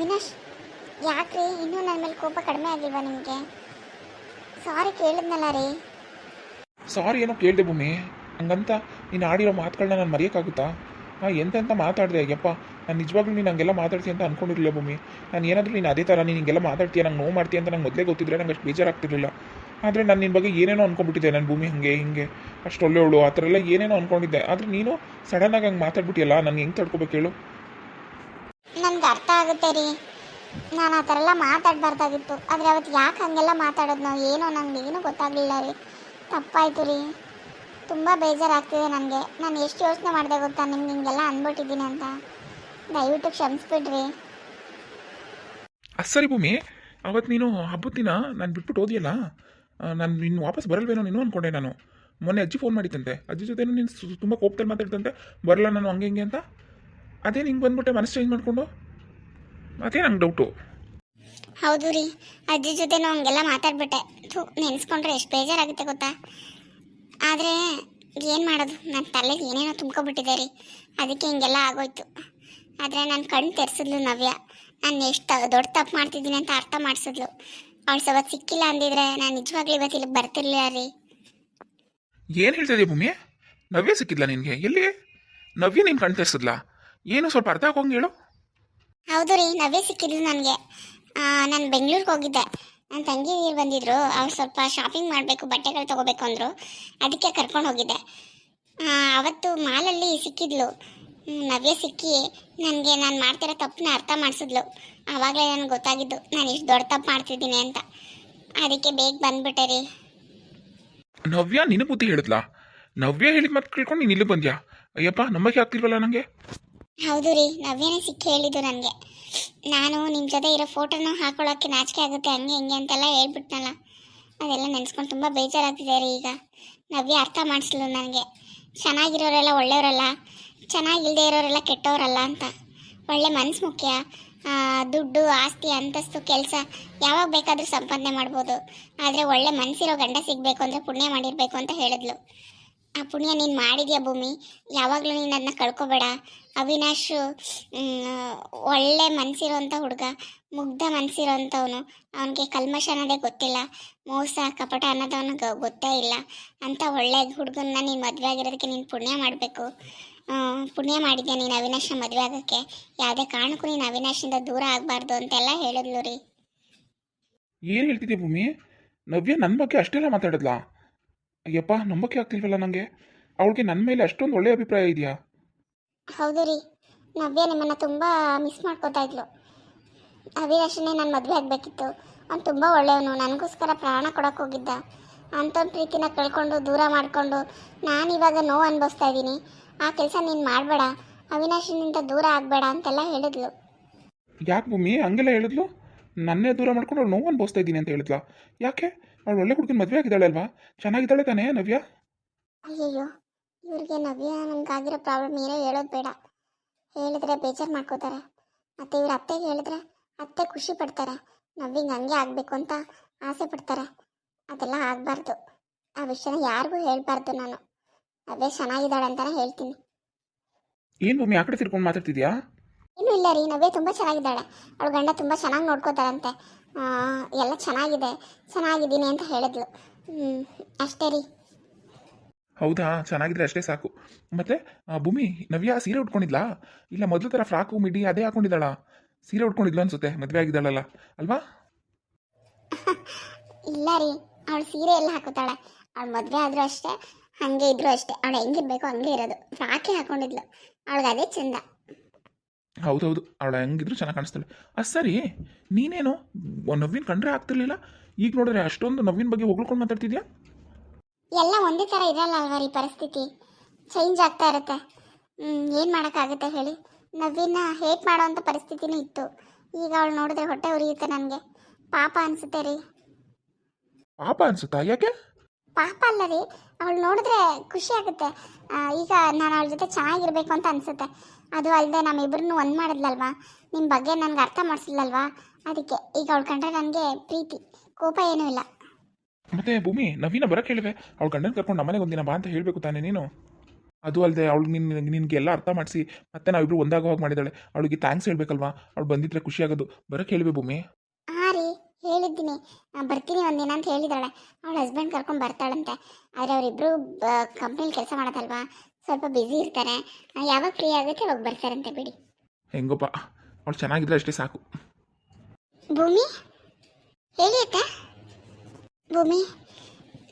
ಅವಿನಾಶ್ ಯಾಕ್ರಿ? ಇನ್ನೂ ನನ್ನ ಮೇಲೆ ಕೋಪ ಕಡಿಮೆ ಆಗಿಲ್ವಾ ನಿಮಗೆ? ಸಾರಿ ಕೇಳಿದ್ನಲ್ಲ ರೀ. ಸಾರಿ ಏನೋ ಕೇಳಿದೆ ಭೂಮಿ. ಹಂಗಂತ ನೀನು ಆಡಿರೋ ಮಾತುಗಳನ್ನ ನಾನು ಮರೆಯೋಕ್ಕಾಗುತ್ತಾ? ಹಾಂ ಎಂತೆಂತ ಮಾತಾಡಿದೆ ಯಪ್ಪ. ನಾನು ನಿಜವಾಗ್ಲೂ ನೀನು ಹಂಗೆಲ್ಲ ಮಾತಾಡ್ತೀಯ ಅಂತ ಅನ್ಕೊಂಡಿರಲಿಲ್ಲ ಭೂಮಿ. ನಾನು ಏನಾದರೂ ನೀನು ಅದೇ ಥರ ನೀನು ಹಿಂಗೆಲ್ಲ ಮಾತಾಡ್ತೀಯ ನಂಗೆ ನೋವು ಮಾಡ್ತೀಯ ಅಂತ ನಂಗೆ ಮೊದಲೇ ಗೊತ್ತಿದ್ರೆ ನಂಗೆ ಅಷ್ಟು ಬೇಜಾರಾಗ್ತಿರ್ಲಿಲ್ಲ. ಆದರೆ ನಾನು ನಿನ್ನ ಬಗ್ಗೆ ಏನೇನೋ ಅಂದ್ಕೊಂಡ್ಬಿಟ್ಟಿದ್ದೆ ನನ್ನ ಭೂಮಿ ಹಂಗೆ ಹಿಂಗೆ. ಅಷ್ಟು ಒಳ್ಳೆಯವಳು ಆ ಥರ ಎಲ್ಲ ಏನೇನೋ ಅನ್ಕೊಂಡಿದ್ದೆ. ಆದರೆ ನೀನು ಸಡನ್ನಾಗಿ ಹಂಗೆ ಮಾತಾಡ್ಬಿಟ್ಟಿಯಲ್ಲ ನಾನು ಹೆಂಗೆ ತಡ್ಕೋಬೇಕು ಹೇಳು? ನನಗೆ ಅರ್ಥ ಆಗುತ್ತೆ ರೀ. ನಾನು ಆ ಥರ ಎಲ್ಲ ಮಾತಾಡಬಾರ್ದಾಗಿತ್ತು. ಆದರೆ ಅವತ್ತು ಯಾಕೆ ಹಾಗೆಲ್ಲ ಮಾತಾಡೋದು ಏನೋ ನಂಗೆ ಏನೂ ಗೊತ್ತಾಗಲಿಲ್ಲ ರೀ. ತಪ್ಪಾಯಿತು ರೀ. ತುಂಬ ಬೇಜಾರಾಗ್ತಿದೆ ನನಗೆ ನಾನು ಎಷ್ಟು ಯೋಚನೆ ಮಾಡಿದೆ ಗೊತ್ತಾ? ನಿಮ್ಗೆ ಹಿಂಗೆಲ್ಲ ಅಂದ್ಬಿಟ್ಟಿದ್ದೀನಿ ಅಂತ. ದಯವಿಟ್ಟು ಕ್ಷಮಿಸ್ಬಿಡ್ರಿ. ಸರಿ ಭೂಮಿ. ಅವತ್ತು ನೀನು ಹಬ್ಬದ ದಿನ ನಾನು ಬಿಟ್ಬಿಟ್ಟು ಓದಿಯಲ್ಲ ನಾನು ಇನ್ನು ವಾಪಸ್ ಬರಲ್ವೇನೋ ನೀನು ಅಂದ್ಕೊಂಡೆ ನಾನು. ಮೊನ್ನೆ ಅಜ್ಜಿ ಫೋನ್ ಮಾಡಿದ್ದಂತೆ. ಅಜ್ಜಿ ಜೊತೆನೂ ನೀನು ತುಂಬ ಕೋಪದಲ್ಲಿ ಮಾತಾಡ್ತಂತೆ. ಬರಲ್ಲ ನಾನು ಹಂಗೆ ಹಿಂಗೆ ಅಂತ. ಅದೇ ನಿಂಗೆ ಬಂದ್ಬಿಟ್ಟೆ ಮನಸ್ಸು ಚೇಂಜ್ ಮಾಡಿಕೊಂಡು? ಅದೇ ನಂಗೆ ಡೌಟು ಹೌದು ರೀ. ಅಜ್ಜಿ ಜೊತೆನೂ ಹಂಗೆಲ್ಲ ಮಾತಾಡ್ಬಿಟ್ಟೆ. ಥೂ ನೆನೆಸ್ಕೊಂಡ್ರೆ ಎಷ್ಟು ಬೇಜಾರಾಗುತ್ತೆ ಗೊತ್ತಾ? ಆದರೆ ಏನು ಮಾಡೋದು? ನನ್ನ ತಲೆಗೆ ಏನೇನೋ ತುಂಬ್ಕೊಬಿಟ್ಟಿದೆ ರೀ. ಅದಕ್ಕೆ ಹಿಂಗೆಲ್ಲ ಆಗೋಯ್ತು. ಆದರೆ ನನ್ನ ಕಣ್ಣು ತೆರೆಸಿದ್ಲು ನವ್ಯ. ನಾನು ಎಷ್ಟು ದೊಡ್ಡ ತಪ್ಪು ಮಾಡ್ತಿದ್ದೀನಿ ಅಂತ ಅರ್ಥ ಮಾಡಿಸಿದ್ಲು. ಅವಳು ಸ್ವಲ್ಪ ಸಿಕ್ಕಿಲ್ಲ ಅಂದಿದ್ರೆ ನಾನು ನಿಜವಾಗ್ಲೂ ಇವತ್ತು ಇಲ್ಲಿಗೆ ಬರ್ತಿರ್ಲಿಲ್ಲ ರೀ? ಏನು ಹೇಳ್ತಿದ್ದೀಯ ಭೂಮಿ? ನವ್ಯ ಸಿಕ್ಕಿದ್ಲಾ ನಿನಗೆ? ಎಲ್ಲಿ? ನವ್ಯ ನೀನು ಕಣ್ ತರಿಸಿದ್ಲಾ? ಏನು ಸ್ವಲ್ಪ ಅರ್ಥ ಆಗೋಂಗೆ ಹೇಳು. ಹೌದು ರೀ ನವ್ಯ ಸಿಕ್ಕಿದ್ಲು ನನಗೆ. ನಾನು ಬೆಂಗಳೂರಿಗೆ ಹೋಗಿದ್ದೆ. ನನ್ನ ತಂಗಿ ನೀರು ಬಂದಿದ್ರು ಅವ್ರು ಸ್ವಲ್ಪ ಶಾಪಿಂಗ್ ಮಾಡಬೇಕು, ಬಟ್ಟೆಗಳು ತೊಗೋಬೇಕು ಅಂದರು. ಅದಕ್ಕೆ ಕರ್ಕೊಂಡು ಹೋಗಿದ್ದೆ. ಅವತ್ತು ಮಾಲಲ್ಲಿ ಸಿಕ್ಕಿದ್ಲು. ನವ್ಯ ಸಿಕ್ಕಿ ನನಗೆ ನಾನು ಮಾಡ್ತಿರೋ ತಪ್ಪನ್ನ ಅರ್ಥ ಮಾಡಿಸಿದ್ಲು. ಆವಾಗಲೇ ನನಗೆ ಗೊತ್ತಾಗಿದ್ದು, ನಾನು ಇಷ್ಟು ದೊಡ್ಡ ತಪ್ಪು ಮಾಡ್ತಿದ್ದೀನಿ ಅಂತ. ಅದಕ್ಕೆ ಬೇಗ ಬಂದ್ಬಿಟ್ಟೆ ರೀ. ನವ್ಯ, ನಿನ್ನ ಬುದ್ಧಿ ಹೇಳಿದ್ಲಾ? ನವ್ಯ ಹೇಳಿದ ಮತ್ತೆ ಕೇಳ್ಕೊಂಡು ನೀನು ಇಲ್ಲಿ ಬಂದ್ಯಾ? ಅಯ್ಯಪ್ಪ ನಂಬಕ್ಕೆ ಆಗ್ತಿಲ್ವಲ್ಲ ನನಗೆ ಹೌದು ರೀ, ನವ್ಯನ ಸಿಕ್ಕಿ ಹೇಳಿದ್ದು ನನಗೆ. ನಾನು ನಿಮ್ಮ ಜೊತೆ ಇರೋ ಫೋಟೋನ ಹಾಕೊಳ್ಳೋಕ್ಕೆ ನಾಚಿಕೆ ಆಗುತ್ತೆ, ಹಂಗೆ ಹಿಂಗೆ ಅಂತೆಲ್ಲ ಹೇಳ್ಬಿಟ್ನಲ್ಲ. ಅದೆಲ್ಲ ನೆನೆಸ್ಕೊಂಡು ತುಂಬ ಬೇಜಾರಾಗ್ತಿದೆ ರೀ ಈಗ. ನವ್ಯ ಅರ್ಥ ಮಾಡಿಸ್ಲು ನನಗೆ. ಚೆನ್ನಾಗಿರೋರೆಲ್ಲ ಒಳ್ಳೆಯವರಲ್ಲ ಚೆನ್ನಾಗಿಲ್ಲದೆ ಇರೋರೆಲ್ಲ ಕೆಟ್ಟವರಲ್ಲ ಅಂತ. ಒಳ್ಳೆ ಮನಸ್ಸು ಮುಖ್ಯ ದುಡ್ಡು, ಆಸ್ತಿ, ಅಂತಸ್ತು, ಕೆಲಸ, ಯಾವಾಗ ಬೇಕಾದರೂ ಸಂಪಾದನೆ ಮಾಡ್ಬೋದು. ಆದರೆ ಒಳ್ಳೆ ಮನಸ್ಸಿರೋ ಗಂಡ ಸಿಗಬೇಕು ಅಂದರೆ ಪುಣ್ಯ ಮಾಡಿರಬೇಕು ಅಂತ ಹೇಳಿದ್ಲು. ಆ ಪುಣ್ಯ ನೀನು ಮಾಡಿದ್ಯಾ ಭೂಮಿ? ಯಾವಾಗಲೂ ನೀನು ಅದನ್ನ ಕಳ್ಕೊಬೇಡ. ಅವಿನಾಶ್ ಒಳ್ಳೆ ಮನಸ್ಸಿರೋಂಥ ಹುಡುಗ, ಮುಗ್ಧ ಮನಸ್ಸಿರೋಂಥವನು ಅವನಿಗೆ ಕಲ್ಮಶ ಅನ್ನೋದೇ ಗೊತ್ತಿಲ್ಲ. ಮೋಸ, ಕಪಟ ಅನ್ನೋದು ಅವನಿಗೆ ಗೊತ್ತೇ ಇಲ್ಲ. ಅಂತ ಒಳ್ಳೆ ಹುಡುಗನ ನೀನು ಮದುವೆ ಆಗಿರೋದಕ್ಕೆ ನೀನು ಪುಣ್ಯ ಮಾಡಬೇಕು. ಪುಣ್ಯ ಮಾಡಿದ್ಯಾ ನೀನು ಅವಿನಾಶ್ನ ಮದುವೆ ಆಗೋಕ್ಕೆ? ಯಾವುದೇ ಕಾರಣಕ್ಕೂ ನೀನು ಅವಿನಾಶಿಂದ ದೂರ ಆಗಬಾರ್ದು ಅಂತೆಲ್ಲ ಹೇಳಿದ್ಲು ರೀ. ಏನು ಹೇಳ್ತಿದ್ದೆ ಭೂಮಿ? ನವ್ಯ ನನ್ನ ಬಗ್ಗೆ ಅಷ್ಟೆಲ್ಲ ಮಾತಾಡಿದ್ಲಾ? ಅಯ್ಯಪ್ಪ, ನಂಬಕ್ಕೆ ಆಗ್ತಿಲ್ವಲ್ಲ ನನಗೆ ಅವಳಿಗೆ ನನ್ನ ಮೇಲೆ ಅಷ್ಟೊಂದು ಒಳ್ಳೆಯ ಅಭಿಪ್ರಾಯ ಇದೆಯಾ? ಹೌದು ರೀ. ನವ್ಯ ನಿಮ್ಮನ್ನು ತುಂಬ ಮಿಸ್ ಮಾಡ್ಕೋತಾ ಇದ್ಲು. ಅವಿರಾಶನೇ ನಾನು ಮದುವೆ ಆಗಬೇಕಿತ್ತು. ಅವ್ನು ತುಂಬ ಒಳ್ಳೆಯವನು. ನನಗೋಸ್ಕರ ಪ್ರಾಣ ಕೊಡೋಕೆ ಹೋಗಿದ್ದ. ಅಂಥವ್ನ ಪ್ರೀತಿನ ಕಳ್ಕೊಂಡು ದೂರ ಮಾಡಿಕೊಂಡು ನಾನು ಇವಾಗ ನೋವು ಅನುಭವಿಸ್ತಾ ಇದ್ದೀನಿ. ಆ ಕೆಲಸ ನೀನು ಮಾಡಬೇಡ. ಅವಿನಾಶಿನಿಂದ ದೂರ ಆಗಬೇಡ ಅಂತೆಲ್ಲ ಹೇಳಿದ್ಲು. ಯಾಕೆ ಭೂಮಿ? ಹಂಗೆಲ್ಲ ಹೇಳಿದ್ಲು? ನನ್ನೇ ದೂರ ಮಾಡ್ಕೊಂಡು ಅವ್ಳು ನೋವು ಅನ್ಭವಿಸ್ತಾ ಇದ್ದೀನಿ ಅಂತ ಹೇಳಿದ್ಲಾ? ಯಾಕೆ? ಅವಳು ಒಳ್ಳೆ ಹುಡುಗನ ಮದುವೆ ಆಗಿದ್ದಾಳೆ ಅಲ್ವಾ? ಚೆನ್ನಾಗಿದ್ದಾಳೆ ತಾನೇ ನವ್ಯ? ಅಯ್ಯಯ್ಯೋ. ಇವ್ರಿಗೆ ನವ್ಯ ಆಗಿರೋ ಪ್ರಾಬ್ಲಮ್ ಏನೋ ಹೇಳೋದು ಬೇಡ. ಹೇಳಿದ್ರೆ ಬೇಜಾರು ಮಾಡ್ಕೋತಾರೆ. ಮತ್ತು ಇವ್ರ ಅತ್ತೆಗೆ ಹೇಳಿದ್ರೆ ಅತ್ತೆ ಖುಷಿ ಪಡ್ತಾರೆ. ನವ್ಯಂಗೆ ಹಂಗೆ ಆಗಬೇಕು ಅಂತ ಆಸೆ ಪಡ್ತಾರೆ. ಅದೆಲ್ಲ ಆಗಬಾರ್ದು. ಆ ವಿಷಯನ ಯಾರಿಗೂ ಹೇಳಬಾರ್ದು ನಾನು. ಅದೇ ಚೆನ್ನಾಗಿದ್ದಾಳೆ ಅಂತಲೇ ಹೇಳ್ತೀನಿ. ಏನು ಭೂಮಿ ಆ ಕಡೆ ತಿರ್ಕೊಂಡು ಮಾತಾಡ್ತಿದ್ಯಾ? ಇನ್ನೂ ಇಲ್ಲ ರೀ ನವ್ಯ ತುಂಬ ಚೆನ್ನಾಗಿದ್ದಾಳೆ. ಅವಳು ಗಂಡ ತುಂಬ ಚೆನ್ನಾಗಿ ನೋಡ್ಕೋತಾರಂತೆ. ಎಲ್ಲ ಚೆನ್ನಾಗಿದೆ. ಚೆನ್ನಾಗಿದ್ದೀನಿ ಅಂತ ಹೇಳಿದ್ಲು. ಹ್ಞೂ ಅಷ್ಟೇ ರೀ. ಹೌದಾ? ಚೆನ್ನಾಗಿದ್ರೆ ಅಷ್ಟೇ ಸಾಕು. ಮತ್ತೆ ಭೂಮಿ ನವ್ಯಾ ಸೀರೆ ಉಟ್ಕೊಂಡಿದ್ಲಾ? ಇಲ್ಲ ಮೊದಲ ಥರ ಫ್ರಾಕು ಮಿಡಿ ಅದೇ ಹಾಕೊಂಡಿದ್ದಾಳ? ಸೀರೆ ಉಟ್ಕೊಂಡಿದ್ಲು ಅನ್ಸುತ್ತೆ ಮದುವೆ ಆಗಿದ್ದಾಳಲ್ಲ. ಅಲ್ವಾ? ಇಲ್ಲ ರೀ ಅವಳು ಸೀರೆ ಎಲ್ಲ ಹಾಕೋತಾಳೆ. ಅವಳು ಮದುವೆ ಆದರೂ ಅಷ್ಟೇ ಹಾಗೆ ಇದ್ರು ಅಷ್ಟೇ. ಅವಳು ಹೆಂಗಿರ್ಬೇಕು ಹಂಗೆ ಇರೋದು. ಫ್ರಾಕೆ ಹಾಕೊಂಡಿದ್ಲು. ಅವಳಿಗೆ ಅದೇ ಚಂದ. ಹೌದೌದು ಅವಳ ಹೆಂಗಿದ್ರು ಚೆನ್ನಾಗಿ ಕಾಣಿಸ್ತಾಳೆ. ಅದು ಸರಿ ನೀನೇನು ನವ್ವಿನ ಕಂಡ್ರೆ ಆಗ್ತಿರ್ಲಿಲ್ಲ? ಈಗ ನೋಡಿದ್ರೆ ಅಷ್ಟೊಂದು ನವ್ವಿನ ಬಗ್ಗೆ ಹೊಗಳ್ಕೊಂಡು ಮಾತಾಡ್ತಿದ್ಯಾ? ಎಲ್ಲ ಒಂದೇ ಥರ ಇರಲ್ಲ ಅಲ್ವಾ ರೀ ಪರಿಸ್ಥಿತಿ? ಚೇಂಜ್ ಆಗ್ತಾ ಇರುತ್ತೆ. ಏನು ಮಾಡೋಕ್ಕಾಗುತ್ತೆ ಹೇಳಿ? ನವೀನ ಹೇಟ್ ಮಾಡೋವಂಥ ಪರಿಸ್ಥಿತಿನೂ ಇತ್ತು. ಈಗ ಅವಳು ನೋಡಿದ್ರೆ ಹೊಟ್ಟೆ ಉರಿಯುತ್ತೆ ನನಗೆ. ಪಾಪ ಅನಿಸುತ್ತೆ ರೀ. ಪಾಪ ಅನ್ಸುತ್ತಾ? ಯಾಕೆ? ಪಾಪ ಅಲ್ಲ ರೀ. ಅವಳು ನೋಡಿದ್ರೆ ಖುಷಿ ಆಗುತ್ತೆ. ಆ, ಈಗ ನಾನು ಅವಳ ಜೊತೆ ಚೆನ್ನಾಗಿರ್ಬೇಕು ಅಂತ ಅನಿಸುತ್ತೆ. ಅದು ಅಲ್ಲದೆ ನಮ್ಮಿಬ್ಬರನ್ನು ಒಂದು ಮಾಡಿದ್ಲಲ್ವಾ? ನಿಮ್ಮ ಬಗ್ಗೆ ನನಗೆ ಅರ್ಥ ಮಾಡಿಸಿದ್ಲಲ್ವಾ? ಅದಕ್ಕೆ ಈಗ ಅವಳು ಕಂಡ್ರೆ ನನಗೆ ಪ್ರೀತಿ. ಕೋಪ ಏನೂ ಇಲ್ಲ. ಮತ್ತೆ ಭೂಮಿ ನವೀನ ಬರಕ್ಕೆ ಹೇಳಿವೆ ಅವಳು ಗಂಡನ ಕರ್ಕೊಂಡು ನಮ್ಮನೆಗೆ ಒಂದಿನ ಬಾ ಅಂತ ಹೇಳಬೇಕು ತಾನೇ ನೀನು? ಅದು ಅಲ್ಲದೆ ಅವಳು ನಿನ್ನ ನಿನಗೆಲ್ಲ ಅರ್ಥ ಮಾಡಿಸಿ ಮತ್ತೆ ನಾವಿಬ್ರು ಒಂದಾಗ ಹೋಗಿ ಮಾಡಿದಾಳೆ. ಅವಳಿಗೆ ಥ್ಯಾಂಕ್ಸ್ ಹೇಳ್ಬೇಕಲ್ವಾ? ಅವಳು ಬಂದಿದ್ರೆ ಖುಷಿ ಆಗೋದು. ಬರೋಕ್ಕೆ ಹೇಳ್ಬೇ ಭೂಮಿ. ಹಾಂ ರೀ ಹೇಳಿದ್ದೀನಿ. ಆ, ಬರ್ತೀನಿ ಒಂದಿನ ಅಂತ ಹೇಳಿದಾಳೆ. ಅವಳ ಹಸ್ಬೆಂಡ್ ಕರ್ಕೊಂಡು ಬರ್ತಾಳಂತೆ. ಆದರೆ ಅವರಿಬ್ಬರು ಕಂಪ್ನಿಲಿ ಕೆಲಸ ಮಾಡೋದಲ್ವಾ ಸ್ವಲ್ಪ ಬ್ಯುಸಿ ಇರ್ತಾರೆ. ಆ, ಯಾವಾಗ ಫ್ರೀ ಆಗುತ್ತೆ ಅವಾಗ ಬರ್ತಾರಂತೆ ಬಿಡಿ. ಹೆಂಗೋಪ್ಪ? ಅವಳು ಚೆನ್ನಾಗಿದ್ರೆ ಅಷ್ಟೇ ಸಾಕು. ಭೂಮಿ? ಹೇಳಿ ಅಕ್ಕ ಭೂಮಿ,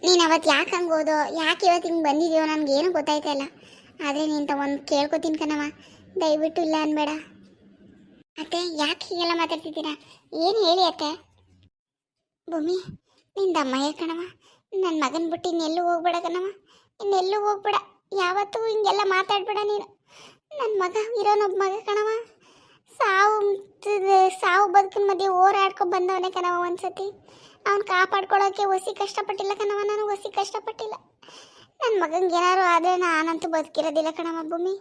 ನೀನು ಅವತ್ತು ಯಾಕೆ ಹಂಗೆ ಓದೋ, ಯಾಕೆ ಇವತ್ತು ಹಿಂಗೆ ಬಂದಿದ್ಯೋ ನನಗೇನು ಗೊತ್ತಾಯ್ತಾ ಇಲ್ಲ. ಆದರೆ ನೀನು ತಗೊಂಡು ಕೇಳ್ಕೊತೀನಿ ಕಣವ ದಯವಿಟ್ಟು ಇಲ್ಲ ಅನ್ಬೇಡ. ಅತ್ತೆ, ಯಾಕೆ ಹೀಗೆಲ್ಲ ಮಾತಾಡ್ತಿದ್ದೀರಾ? ಏನು ಹೇಳಿ ಅತ್ತೆ? ಭೂಮಿ, ನಿಂದ ಅಮ್ಮಯ್ಯ ಕಣವ ನನ್ನ ಮಗನ ಬಿಟ್ಟು ಇನ್ನೆಲ್ಲೂ ಹೋಗ್ಬೇಡ ಕಣವ ಇನ್ನೆಲ್ಲೂ ಹೋಗ್ಬೇಡ. ಯಾವತ್ತೂ ಹಿಂಗೆಲ್ಲ ಮಾತಾಡ್ಬೇಡ ನೀನು. ನನ್ನ ಮಗ ಇರೋನೊಬ್ಬ ಮಗ ಕಣವ ಸಾವು ಸಾವು ಬದುಕಿನ ಮಧ್ಯೆ ಓರಾಡ್ಕೊಂಡು ಬಂದವನೇ ಕಣವ ಒಂದ್ಸತಿ. ಅವ್ನು ಕಾಪಾಡ್ಕೊಳ್ಳೋಕೆ ಒಸಿ ಕಷ್ಟಪಟ್ಟಿಲ್ಲ ಕಣವ ನಾನು ಒಸಿ ಕಷ್ಟಪಟ್ಟಿಲ್ಲ. ನನ್ನ ಮಗಂಗೆ ಏನಾರು ಆದರೆ ನಾನಂತೂ ಬದುಕಿರೋದಿಲ್ಲ ಕಣವ ಭೂಮಿ.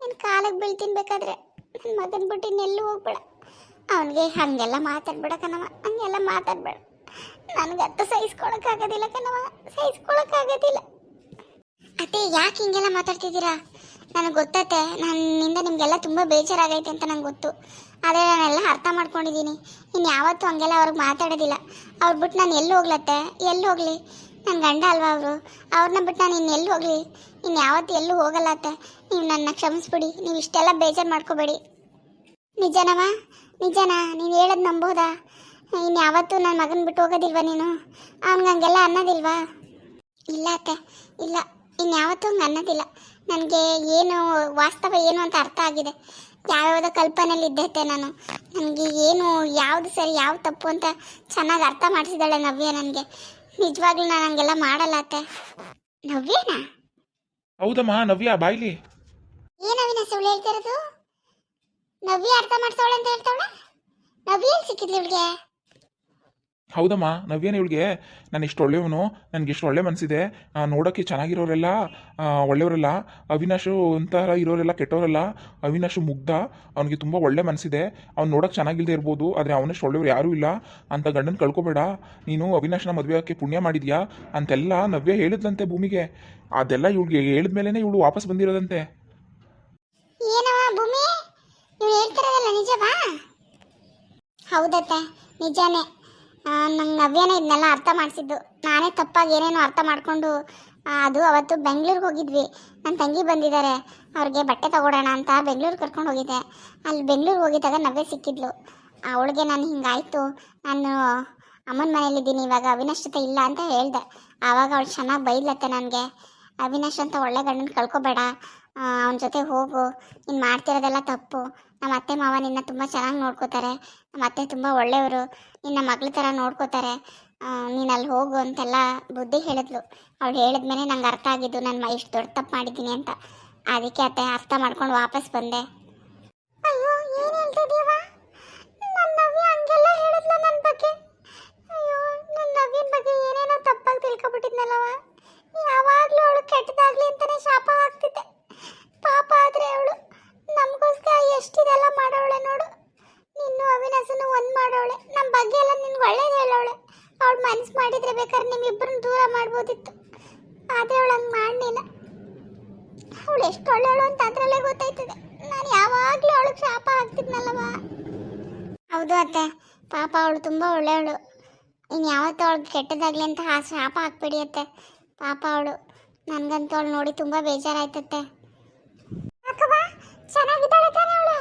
ನಿನ್ನ ಕಾಲಕ್ಕೆ ಬೀಳ್ತೀನಿ ಬೇಕಾದ್ರೆ ನನ್ನ ಮಗನ ಬಿಟ್ಟು ಇನ್ನೆಲ್ಲೂ ಹೋಗ್ಬೇಡ. ಅವನಿಗೆ ಹಾಗೆಲ್ಲ ಮಾತಾಡ್ಬೇಡ ಕಣವ ಹಂಗೆಲ್ಲ ಮಾತಾಡ್ಬೇಡ. ನನಗಂತೂ ಸಹಿಸ್ಕೊಳಕ್ಕಾಗೋದಿಲ್ಲ ಕಣವ ಸಹಿಸ್ಕೊಳಕ್ಕಾಗೋದಿಲ್ಲ. ಅತ್ತೆ, ಯಾಕೆ ಹಿಂಗೆಲ್ಲ ಮಾತಾಡ್ತಿದ್ದೀರಾ? ನನಗೆ ಗೊತ್ತತ್ತೆ ನನ್ನಿಂದ ನಿಮಗೆಲ್ಲ ತುಂಬ ಬೇಜಾರಾಗೈತೆ ಅಂತ ನಂಗೆ ಗೊತ್ತು. ಆದರೆ ನಾನೆಲ್ಲ ಅರ್ಥ ಮಾಡ್ಕೊಂಡಿದ್ದೀನಿ ಇನ್ನು ಯಾವತ್ತೂ ಹಂಗೆಲ್ಲ ಅವ್ರಿಗೆ ಮಾತಾಡೋದಿಲ್ಲ. ಅವ್ರು ಬಿಟ್ಟು ನಾನು ಎಲ್ಲಿ ಹೋಗ್ಲತ್ತೆ? ಎಲ್ಲಿ ಹೋಗಲಿ? ನನ್ನ ಗಂಡ ಅಲ್ವಾ ಅವರು? ಅವ್ರನ್ನ ಬಿಟ್ಟು ನಾನು ಇನ್ನು ಎಲ್ಲಿ ಹೋಗಲಿ? ಇನ್ನು ಯಾವತ್ತೂ ಎಲ್ಲೂ ಹೋಗಲ್ಲ ಅತ್ತೆ? ನೀವು ನನ್ನ ಕ್ಷಮಿಸ್ಬಿಡಿ. ನೀವು ಇಷ್ಟೆಲ್ಲ ಬೇಜಾರು ಮಾಡ್ಕೋಬೇಡಿ. ನಿಜನವ? ನಿಜನ? ನೀನು ಹೇಳೋದು ನಂಬೋದಾ? ಇನ್ನು ಯಾವತ್ತೂ ನನ್ನ ಮಗನ ಬಿಟ್ಟು ಹೋಗೋದಿಲ್ವಾ ನೀನು? ಅವ್ನಿಗೆ ಹಂಗೆಲ್ಲ ಅನ್ನೋದಿಲ್ವಾ? ಇಲ್ಲ ಅತ್ತೆ. ಇಲ್ಲ. ಇನ್ಯಾವತ್ತೂ ಹಂಗೆ ಅನ್ನೋದಿಲ್ಲ. ನನಗೆ ಏನು ವಾಸ್ತವ ಏನು ಅಂತ ಅರ್ಥ ಆಗಿದೆ. ಯಾವ್ಯಾವುದೋ ಕಲ್ಪನೆಯಲ್ಲಿ ಇದ್ದೈತೆ ನಾನು. ನನಗೆ ಏನು ಯಾವುದು ಸರಿ ಯಾವ್ದು ತಪ್ಪು ಅಂತ ಚೆನ್ನಾಗಿ ಅರ್ಥ ಮಾಡಿಸಿದಾಳೆ ನವ್ಯ ನನಗೆ. ನಿಜವಾಗ್ಲೂ ನಾನು ಹಂಗೆಲ್ಲ ಮಾಡಲ್ಲ ಅತ್ತೆ. ನವ್ಯನಾ? ಹೌದಮ್ಮ ನವ್ಯ ಬಾಯ್ಲಿ. ಏನವಿನ ಸುಳ್ಳು ಹೇಳ್ತಿರೋದು ನವ್ಯ ಅರ್ಥ ಮಾಡ್ತಾವಳೆ ಅಂತ ಹೇಳ್ತಾವಳೆ? ನವ್ಯ ಎಲ್ಲಿ ಸಿಕ್ಕಿದ್ಲು ಇವಳಿಗೆ? ಹೌದಮ್ಮ ನವ್ಯನ ಇವಳಿಗೆ? ನಾನು ಇಷ್ಟು ಒಳ್ಳೆಯವನು, ನನಗೆ ಇಷ್ಟು ಒಳ್ಳೆ ಮನಸ್ಸಿದೆ ನೋಡೋಕ್ಕೆ ಚೆನ್ನಾಗಿರೋರೆಲ್ಲ ಒಳ್ಳೆಯವರೆಲ್ಲ, ಅವಿನಾಶು ಒಂಥರ ಇರೋರೆಲ್ಲ ಕೆಟ್ಟವರೆಲ್ಲ ಅವಿನಾಶು ಮುಗ್ಧ, ಅವನಿಗೆ ತುಂಬ ಒಳ್ಳೆ ಮನಸ್ಸಿದೆ ಅವ್ನು ನೋಡೋಕೆ ಚೆನ್ನಾಗಿಲ್ಲದೆ ಇರ್ಬೋದು, ಆದರೆ ಅವನಷ್ಟು ಒಳ್ಳೆಯವ್ರು ಯಾರೂ ಇಲ್ಲ, ಅಂತ ಗಂಡನ ಕಳ್ಕೊಬೇಡ, ನೀನು ಅವಿನಾಶನ ಮದುವೆ ಆಗೋಕ್ಕೆ ಪುಣ್ಯ ಮಾಡಿದ್ಯಾ, ಅಂತೆಲ್ಲ ನವ್ಯ ಹೇಳಿದ್ಲಂತೆ ಭೂಮಿಗೆ, ಅದೆಲ್ಲ ಇವಳಿಗೆ ಹೇಳಿದ್ಮೇಲೆ ಇವಳು ವಾಪಸ್ ಬಂದಿರೋದಂತೆ. ಹೌದತ್ತೆ, ನಿಜಾನೇ. ನಂಗೆ ನವ್ಯನೇ ಇದನ್ನೆಲ್ಲ ಅರ್ಥ ಮಾಡಿಸಿದ್ದು. ನಾನೇ ತಪ್ಪಾಗಿ ಏನೇನೋ ಅರ್ಥ ಮಾಡಿಕೊಂಡು ಅದು ಅವತ್ತು ಬೆಂಗಳೂರಿಗೆ ಹೋಗಿದ್ವಿ. ನನ್ನ ತಂಗಿ ಬಂದಿದ್ದಾರೆ ಅವ್ರಿಗೆ ಬಟ್ಟೆ ತಗೊಡೋಣ ಅಂತ ಬೆಂಗಳೂರು ಕರ್ಕೊಂಡು ಹೋಗಿದ್ದೆ. ಅಲ್ಲಿ ಬೆಂಗಳೂರಿಗೆ ಹೋಗಿದ್ದಾಗ ನವ್ಯ ಸಿಕ್ಕಿದ್ಲು. ಅವಳಿಗೆ ನಾನು ಹಿಂಗಾಯಿತು. ನಾನು ಅಮ್ಮನ ಮನೇಲಿದ್ದೀನಿ ಇವಾಗ ಅವಿನಾಶ್ ಜೊತೆ ಇಲ್ಲ ಅಂತ ಹೇಳಿದೆ. ಆವಾಗ ಅವಳು ಚೆನ್ನಾಗಿ ಬೈದ್ಲತ್ತೆ ನನಗೆ. ಅವಿನಾಶ್ ಅಂತ ಒಳ್ಳೆ ಗಂಡನ ಕಳ್ಕೊಬೇಡ. ಅವನ ಜೊತೆ ಹೋಗು. ನೀನು ಮಾಡ್ತಿರೋದೆಲ್ಲ ತಪ್ಪು. ನಮ್ಮ ಅತ್ತೆ ಮಾವ ನಿನ್ನ ತುಂಬ ಚೆನ್ನಾಗಿ ನೋಡ್ಕೋತಾರೆ. ನಮ್ಮ ಅತ್ತೆ ತುಂಬ ಒಳ್ಳೆಯವರು. ನಿನ್ನ ಮಗಳ ಥರ ನೋಡ್ಕೋತಾರೆ. ನೀನು ಅಲ್ಲಿ ಹೋಗು ಅಂತೆಲ್ಲ ಬುದ್ಧಿ ಹೇಳಿದ್ಲು. ಅವಳು ಹೇಳಿದ್ಮೇಲೆ ನಂಗೆ ಅರ್ಥ ಆಗಿದ್ದು ನಾನು ಇಷ್ಟು ದೊಡ್ಡ ತಪ್ಪು ಮಾಡಿದ್ದೀನಿ ಅಂತ. ಅದಕ್ಕೆ ಅತ್ತೆ ಅರ್ಥ ಮಾಡ್ಕೊಂಡು ವಾಪಸ್ ಬಂದೆ. ಅಯ್ಯೋ, ಏನು ನನ್ನ ನನ್ನ ಬಗ್ಗೆ. ಅಯ್ಯೋ ನನ್ನ ಬಗ್ಗೆ ಏನೇನೋ ತಪ್ಪಾಗಿ ಯಾವಾಗಲೂ ಅವಳು ಕೆಟ್ಟದಾಗ್ಲಿ ಅಂತಾನೆ ಶಾಪ ಹಾಕ್ತಿದ್ದೆ. ಪಾಪ ಆದ್ರೆ ಅವಳು ನಮಗೋಸ್ಕರ ಎಷ್ಟಿದೆಲ್ಲ ಮಾಡೋಳೆ ನೋಡು. ನಿನ್ನೂ ಅವಿನಾಶನು ಒಂದು ಮಾಡೋಳೆ ನಮ್ಮ ಬಗ್ಗೆ ಎಲ್ಲ ನಿನ್ಗೆ ಒಳ್ಳೇದು ಹೇಳೋಳೆ ಅವಳು ಮನಸ್ಸು ಮಾಡಿದ್ರೆ ಬೇಕಾದ್ರೆ ನಿಮ್ಮಿಬ್ಬರನ್ನ ದೂರ ಮಾಡ್ಬೋದಿತ್ತು. ಆದರೆ ಅವಳು ಹಂಗೆ ಮಾಡಲಿಲ್ಲ. ಅವಳು ಎಷ್ಟು ಒಳ್ಳೆಯವಳು ಅಂತ ಅದರಲ್ಲೇ ಗೊತ್ತಾಯ್ತದೆ. ನಾನು ಯಾವಾಗಲೂ ಅವಳಿಗೆ ಶಾಪ ಹಾಕ್ತಿದ್ನಲ್ಲವಾ. ಹೌದು ಅತ್ತೆ. ಪಾಪ ಅವಳು ತುಂಬ ಒಳ್ಳೆಯವಳು. ಇನ್ನು ಯಾವತ್ತೂ ಅವಳಿಗೆ ಕೆಟ್ಟದಾಗ್ಲಿ ಅಂತ ಆ ಶಾಪ ಹಾಕ್ಬಿಡಿ ಅತ್ತೆ. ಪಾಪ ಅವಳು. ನನಗಂತೂ ಅವಳು ನೋಡಿ ತುಂಬ ಬೇಜಾರಾಯ್ತತ್ತೆ. ಚೆನ್ನಾಗಿದ್ದಾಳೆ ತಾನೇ ಅವಳು.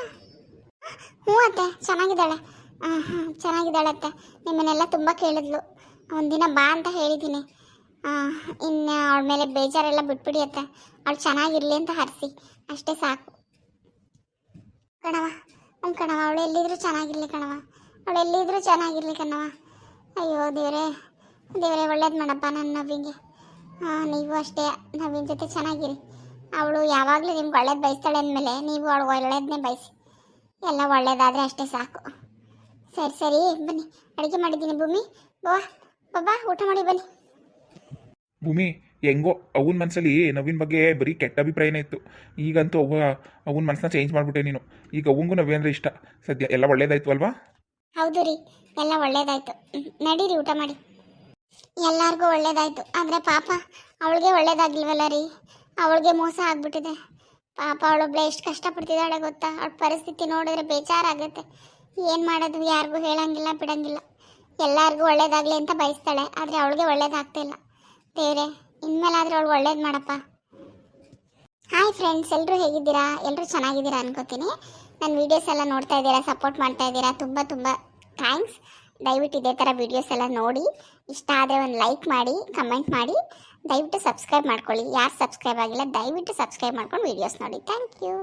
ಹ್ಞೂ ಅತ್ತೆ, ಚೆನ್ನಾಗಿದ್ದಾಳೆ. ಹಾಂ ಹಾಂ ಚೆನ್ನಾಗಿದ್ದಾಳೆ ಅತ್ತೆ ನಿಮ್ಮನ್ನೆಲ್ಲ ತುಂಬ ಕೇಳಿದ್ಲು. ಒಂದಿನ ಬಾ ಅಂತ ಹೇಳಿದ್ದೀನಿ. ಇನ್ನು ಅವಳ ಮೇಲೆ ಬೇಜಾರೆಲ್ಲ ಬಿಟ್ಬಿಡಿ ಅತ್ತೆ. ಅವಳು ಚೆನ್ನಾಗಿರಲಿ ಅಂತ ಹರಿಸಿ. ಅಷ್ಟೇ ಸಾಕು. ಕಣವ ಹ್ಞೂ ಕಣವ ಅವಳು ಎಲ್ಲಿದ್ರು ಚೆನ್ನಾಗಿರಲಿ ಕಣವ ಅವಳು ಎಲ್ಲಿದ್ರೂ ಚೆನ್ನಾಗಿರಲಿ ಕಣವ ಅಯ್ಯೋ, ದೇವರೇ. ದೇವರೇ, ಒಳ್ಳೇದು ಮಾಡಪ್ಪ ನನ್ನ ನವ್ವಿಗೆ. ಹಾಂ ನೀವು ಅಷ್ಟೇ. ನವೀನ್ ಜೊತೆ ಚೆನ್ನಾಗಿರಿ. ಅವಳು ಯಾವಾಗಲೂ ನಿಮ್ಗೆ ಒಳ್ಳೇದು ಬಯಸ್ತಾಳೆ ಅಂದಮೇಲೆ ನೀವು ಅವಳು ಒಳ್ಳೇದನ್ನೇ ಬಯಸಿ. ಎಲ್ಲ ಒಳ್ಳೇದಾದರೆ ಅಷ್ಟೇ ಸಾಕು. ಸರಿ ಸರಿ ಬನ್ನಿ. ಅಡುಗೆ ಮಾಡಿದ್ದೀನಿ ಭೂಮಿ. ಬಾ ಬಾಬಾ ಊಟ ಮಾಡಿ ಬನ್ನಿ. ಭೂಮಿ ಹೆಂಗೋ ಅವನ ಮನಸ್ಸಲ್ಲಿ ನವೀನ್ ಬಗ್ಗೆ ಬರೀ ಕೆಟ್ಟ ಅಭಿಪ್ರಾಯನೇ ಇತ್ತು. ಈಗಂತೂ ಅವ ಅವನ ಮನಸ್ಸನ್ನ ಚೇಂಜ್ ಮಾಡಿಬಿಟ್ಟೆ ನೀನು. ಈಗ ಅವಂಗೂ ನವಿ ಅಂದರೆ ಇಷ್ಟ. ಸದ್ಯ ಎಲ್ಲ ಒಳ್ಳೇದಾಯ್ತು ಅಲ್ವಾ? ಹೌದು ರೀ ಎಲ್ಲ ಒಳ್ಳೇದಾಯ್ತು. ನಡೀರಿ ಊಟ ಮಾಡಿ. ಎಲ್ಲರಿಗೂ ಒಳ್ಳೇದಾಯ್ತು. ಆದರೆ ಪಾಪ ಅವಳಿಗೆ ಒಳ್ಳೇದಾಗಿಲ್ವಲ್ಲ ರೀ. ಅವಳಿಗೆ ಮೋಸ ಆಗ್ಬಿಟ್ಟಿದೆ. ಪಾಪ ಅವಳೊಬ್ಳೆ ಎಷ್ಟು ಕಷ್ಟಪಡ್ತಿದ್ದಾಳೆ ಗೊತ್ತಾ? ಅವಳ ಪರಿಸ್ಥಿತಿ ನೋಡಿದ್ರೆ ಬೇಜಾರಾಗುತ್ತೆ. ಏನು ಮಾಡೋದು? ಯಾರಿಗೂ ಹೇಳಂಗಿಲ್ಲ, ಬಿಡಂಗಿಲ್ಲ. ಎಲ್ಲರಿಗೂ ಒಳ್ಳೇದಾಗಲಿ ಅಂತ ಬಯಸ್ತಾಳೆ. ಆದರೆ ಅವಳಿಗೆ ಒಳ್ಳೇದಾಗ್ತಿಲ್ಲ ದೇವ್ರೆ, ಇನ್ಮೇಲಾದರೂ ಅವಳು ಒಳ್ಳೇದು ಮಾಡಪ್ಪ. ಹಾಯ್ ಫ್ರೆಂಡ್ಸ್ ಎಲ್ಲರೂ ಹೇಗಿದ್ದೀರಾ? ಎಲ್ಲರೂ ಚೆನ್ನಾಗಿದ್ದೀರಾ ಅನ್ಕೋತೀನಿ. ನನ್ನ ವೀಡಿಯೋಸ್ ಎಲ್ಲ ನೋಡ್ತಾ ಇದ್ದೀರಾ ಸಪೋರ್ಟ್ ಮಾಡ್ತಾ ಇದ್ದೀರಾ? ತುಂಬ ತುಂಬ ಥ್ಯಾಂಕ್ಸ್ ದಯವಿಟ್ಟು ಇದೇ ಥರ ವೀಡಿಯೋಸ್ ಎಲ್ಲ ನೋಡಿ. ಇಷ್ಟ ಆದರೆ ಒಂದು ಲೈಕ್ ಮಾಡಿ ಕಮೆಂಟ್ ಮಾಡಿ. ದಯವಿಟ್ಟು ಸಬ್ಸ್ಕ್ರೈಬ್ ಮಾಡ್ಕೊಳ್ಳಿ. ಯಾರು ಸಬ್ಸ್ಕ್ರೈಬ್ ಆಗಿಲ್ಲ ದಯವಿಟ್ಟು ಸಬ್ಸ್ಕ್ರೈಬ್ ಮಾಡ್ಕೊಂಡು ವೀಡಿಯೋಸ್ ನೋಡಿ. Thank you